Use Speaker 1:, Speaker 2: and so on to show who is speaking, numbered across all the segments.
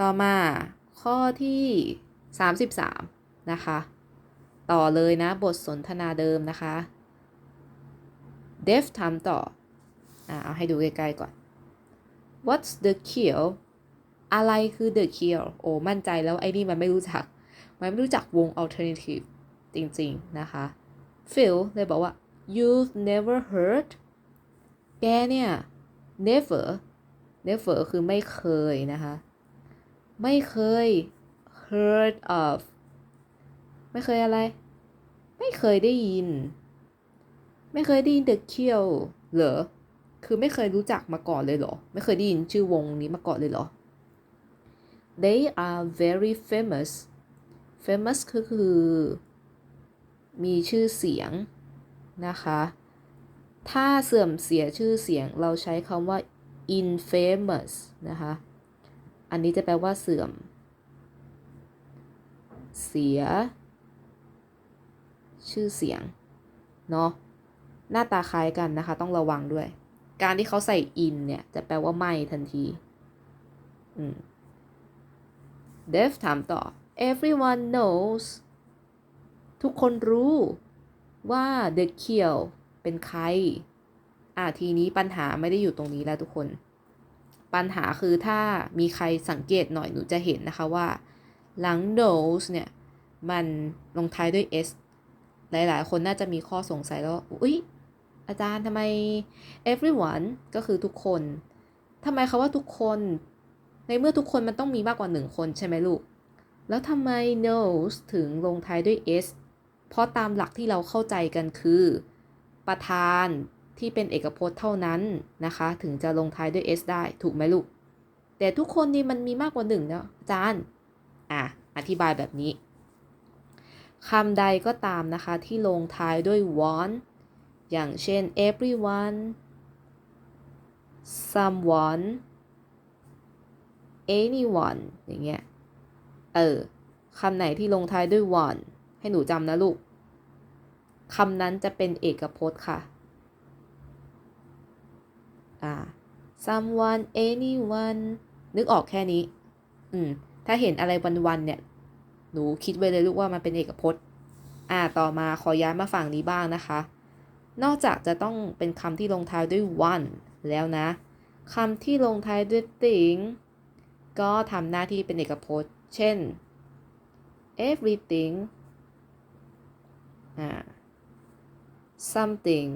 Speaker 1: ต่อมาข้อที่ 33 นะคะ ต่อเลยนะบทสนทนาเดิมนะคะ เดฟถามต่ออ่าเอาให้ดูใกล้ๆก่อน What's the kill อะไรคือ the kill โอ้ มั่นใจแล้วไอ้นี่มันไม่รู้จัก มันไม่รู้จักวง alternative จริงๆ นะคะ Phil เลยบอกว่า you've never heard แกเนี่ย never never คือไม่เคยนะคะ ไม่เคย heard of ไม่เคยอะไร ไม่เคยได้ยิน ไม่เคยได้ยิน the kill เหรอ คือไม่เคยรู้จักมาก่อนเลยเหรอ ไม่เคยได้ยินชื่อวงนี้มาก่อนเลยเหรอ they are very famous famous ก็คือ มีชื่อเสียงนะคะ ถ้าเสื่อมเสียชื่อเสียงเราใช้คำว่า infamous นะคะ อันนี้จะแปลว่าเสื่อม เสีย ชื่อเสียง เนาะหน้าตาคล้ายกันนะคะ ต้องระวังด้วย การที่เขาใส่ in เนี่ย จะแปลว่าไม่ทันที อืมเดฟถามต่อ everyone knows ทุกคนรู้ว่า the kill เป็นใคร อ่าทีนี้ปัญหาไม่ได้อยู่ตรงนี้แล้วทุกคน ปัญหาคือถ้ามีใครสังเกตหน่อยหนูจะเห็นนะคะว่า หลัง knows เนี่ย มันลงท้ายด้วย s หลายๆ คนน่าจะมีข้อสงสัยแล้วว่าอุ๊ย อาจารย์ทำไม everyone ก็คือทุกคนทำไมเขาว่าทุกคน ในเมื่อทุกคนมันต้องมีมากกว่าหนึ่งคนใช่ไหมลูก แล้วทำไม knows ถึงลงท้ายด้วย s เพราะตามหลักที่เราเข้าใจกันคือ ประธาน ที่เป็นเอกพจน์เท่านั้นนะคะ ถึงจะลงท้ายด้วย s ได้ถูกไหมลูก แต่ทุกคนนี่มันมีมากกว่าหนึ่งเนาะอาจารย์อะอธิบายแบบนี้คำใดก็ตามนะคะที่ลงท้ายด้วย one อย่างเช่น everyone someone anyone อย่างเงี้ย เออ คำไหนที่ลงท้ายด้วย one ให้หนูจำนะลูก คำนั้นจะเป็นเอกพจน์ค่ะ someone anyone นึกออกแค่นี้ อืม ถ้าเห็นอะไรวันๆเนี่ย หนูคิดไว้เลยลูกว่ามันเป็นเอกพจน์ อ่า ต่อมาขอย้ายมาฝั่งนี้บ้างนะคะ นอกจากจะต้องเป็นคำที่ลงท้ายด้วย one แล้วนะคำที่ลงท้ายด้วย thing ก็ทำหน้าที่เป็นเอกพจน์ เช่น everything อ่า something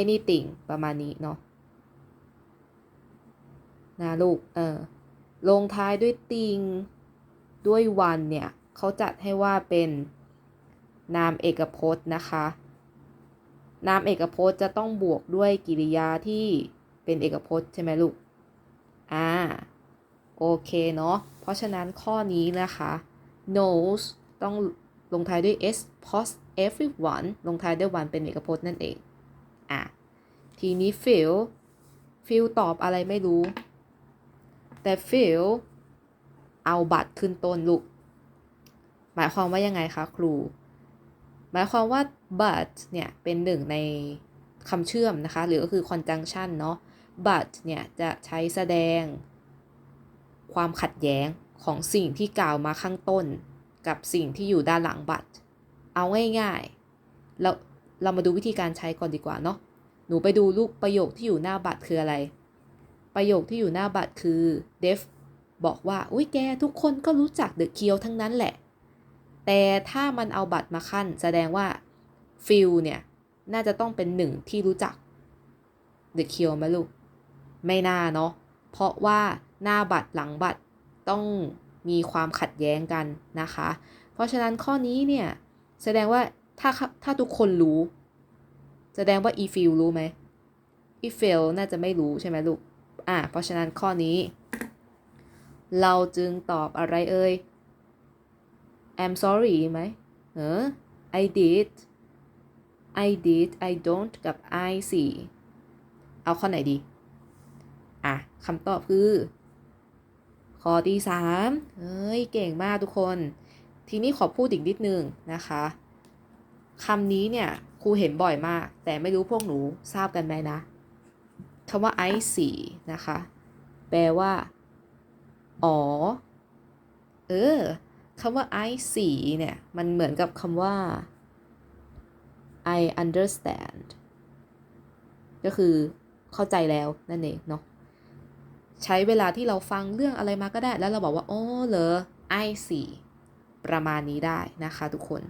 Speaker 1: anything ประมาณนี้เนาะนะลูก เออ ลงท้ายด้วยติงด้วยวันเนี่ยเขาจัดให้ว่าเป็นนามเอกพจน์นะคะ นามเอกพจน์จะต้องบวกด้วยกริยาที่เป็นเอกพจน์ใช่ไหมลูก อ่า โอเคเนาะ เพราะฉะนั้นข้อนี้นะคะ knows ต้องลงท้ายด้วย s pos everyone ลงท้ายด้วย one เป็นเอกพจน์นั่นเอง อะ ทีนี้ feel feel ตอบอะไรไม่รู้ แต่ feel เอาบัตรขึ้นต้นลูก หมายความว่ายังไงคะครู หมายความว่า but เนี่ย เป็นหนึ่งในคำเชื่อมนะคะ หรือก็คือ conjunction เนาะ but เนี่ย จะใช้แสดง ความขัดแย้งของสิ่งที่กล่าวมาข้างต้น กับสิ่งที่อยู่ด้านหลังบัตร เอาง่ายๆเรา เรามาดูวิธีการใช้ก่อนดีกว่าเนาะ หนูไปดูลูกประโยคที่อยู่หน้าบัตรคืออะไร ประโยคที่อยู่หน้าบัตรคือ Def บอกว่า อุ้ยแกทุกคนก็รู้จักเดอะเคียวทั้งนั้นแหละ แต่ถ้ามันเอาบัตรมาขั้น แสดงว่าฟิลเนี่ย น่าจะต้องเป็นหนึ่งที่รู้จักเดอะเคียวไหมลูก ไม่น่าเนาะ เพราะว่าหน้าบัตรหลังบัตรต้องมีความขัดแย้งกันนะคะ เพราะฉะนั้นข้อนี้เนี่ย แสดงว่า ถ้าถ้าทุกคนรู้ แสดงว่าอีฟิลรู้ไหมอีฟิลน่าจะไม่รู้ใช่ไหมลูก อ่าเพราะฉะนั้นข้อนี้ เราจึงตอบอะไรเอ่ย I'm sorry ไหมเออ I did I did I don't กับ I สี่เอาข้อไหนดี อะคำตอบคือ ข้อที่สามเฮ้ย เก่งมากทุกคน ทีนี้ขอพูดอีกนิดนึงนะคะ คำนี้เนี่ยครูเห็นบ่อยมาก แต่ไม่รู้พวกหนูทราบกันไหมนะคำว่า I see นะคะ แปลว่า อ๋อ เออคำว่า I see เนี่ย มันเหมือนกับคำว่า I understand ก็คือเข้าใจแล้วนั่นเองเนาะใช้เวลาที่เราฟังเรื่องอะไรมาก็ได้ แล้วเราบอกว่า อ๋อ เหรอ I see ประมาณนี้ได้นะคะทุกคน